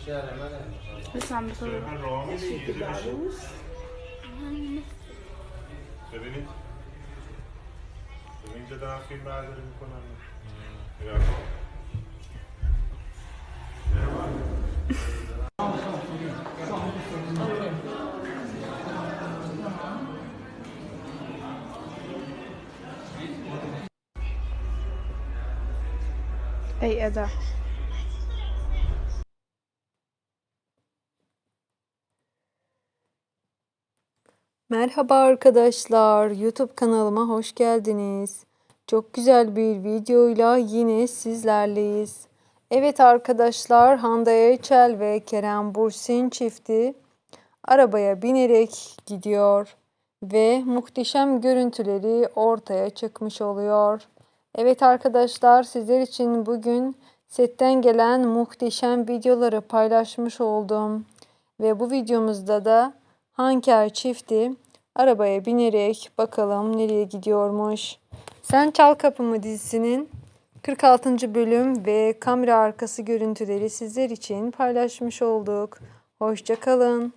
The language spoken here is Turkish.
الشارع ما لسه عم بصور عروس. ببنت مين جد عارفين بعد اللي بنكون أي أداة؟ Merhaba arkadaşlar, YouTube kanalıma hoş geldiniz. Çok güzel bir videoyla yine sizlerleyiz. Evet arkadaşlar, Hande Erçel ve Kerem Bursin çifti arabaya binerek gidiyor ve muhteşem görüntüleri ortaya çıkmış oluyor. Evet arkadaşlar, sizler için bugün setten gelen muhteşem videoları paylaşmış oldum. Ve bu videomuzda da Hanker çifti arabaya binerek bakalım nereye gidiyormuş. Sen Çal Kapımı dizisinin 46. bölüm ve kamera arkası görüntüleri sizler için paylaşmış olduk. Hoşça kalın.